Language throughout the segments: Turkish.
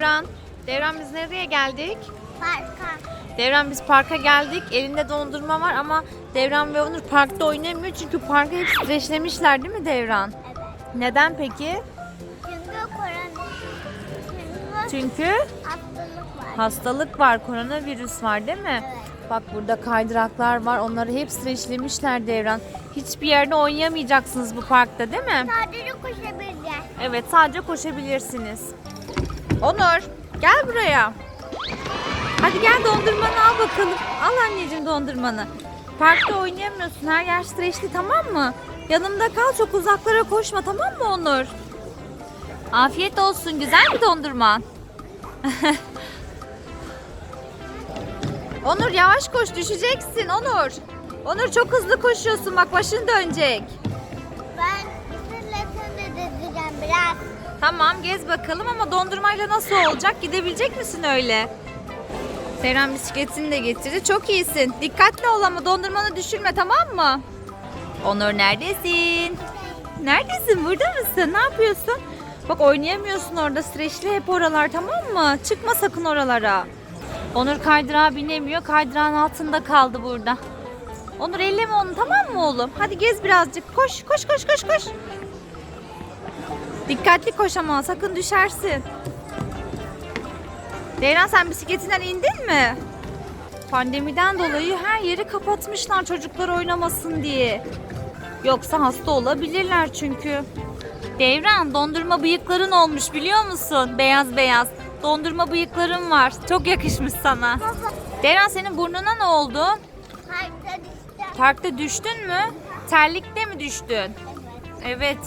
Devran, Devran biz nereye geldik? Parka. Devran biz parka geldik. Elinde dondurma var ama Devran ve Onur parkta oynamıyor. Çünkü parkı hep streçlemişler değil mi Devran? Evet. Neden peki? Çünkü korona. Çünkü Çünkü hastalık var. hastalık var, koronavirüs var değil mi? Evet. Bak burada kaydıraklar var. Onları hep streçlemişler Devran. Hiçbir yerde oynayamayacaksınız bu parkta değil mi? Sadece koşabileceğiz. Evet sadece koşabilirsiniz. Onur gel buraya. Hadi gel dondurmanı al bakalım. Al anneciğim dondurmanı. Parkta oynayamıyorsun. Her yer streçli tamam mı? Yanımda kal çok uzaklara koşma tamam mı Onur? Afiyet olsun. Güzel mi dondurman? Onur yavaş koş düşeceksin Onur. Onur çok hızlı koşuyorsun bak başın dönecek. Tamam gez bakalım ama dondurmayla nasıl olacak? Gidebilecek misin öyle? Seren bisikletini de getirdi. Çok iyisin. Dikkatli ol ama dondurmanı düşürme tamam mı? Onur neredesin? Neredesin? Burada mısın? Ne yapıyorsun? Bak oynayamıyorsun orada. Streçli hep oralar tamam mı? Çıkma sakın oralara. Onur kaydırağa binemiyor. Kaydırağın altında kaldı burada. Onur elleme onu tamam mı oğlum? Hadi gez birazcık. Koş koş koş koş koş. Dikkatli koş ama sakın düşersin. Devran sen bisikletinden indin mi? Pandemiden dolayı her yeri kapatmışlar çocuklar oynamasın diye. Yoksa hasta olabilirler çünkü. Devran dondurma bıyıkların olmuş biliyor musun? Beyaz beyaz. Dondurma bıyıkların var. Çok yakışmış sana. Devran senin burnuna ne oldu? Parkta düşeceğim. Parkta düştün mü? Terlikte mi düştün? Evet.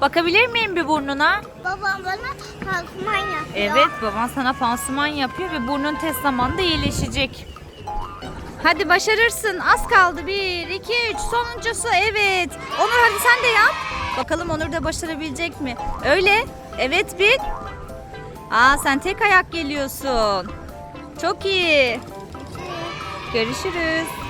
Bakabilir miyim bir burnuna? Babam bana kalkman yapıyor. Evet baban sana pansuman yapıyor ve burnun tez zamanda iyileşecek. Hadi başarırsın. Az kaldı. Bir, iki, üç. Sonuncusu evet. Onur hadi sen de yap. Bakalım Onur da başarabilecek mi? Öyle. Evet bir. Aa sen tek ayak geliyorsun. Çok iyi. Görüşürüz.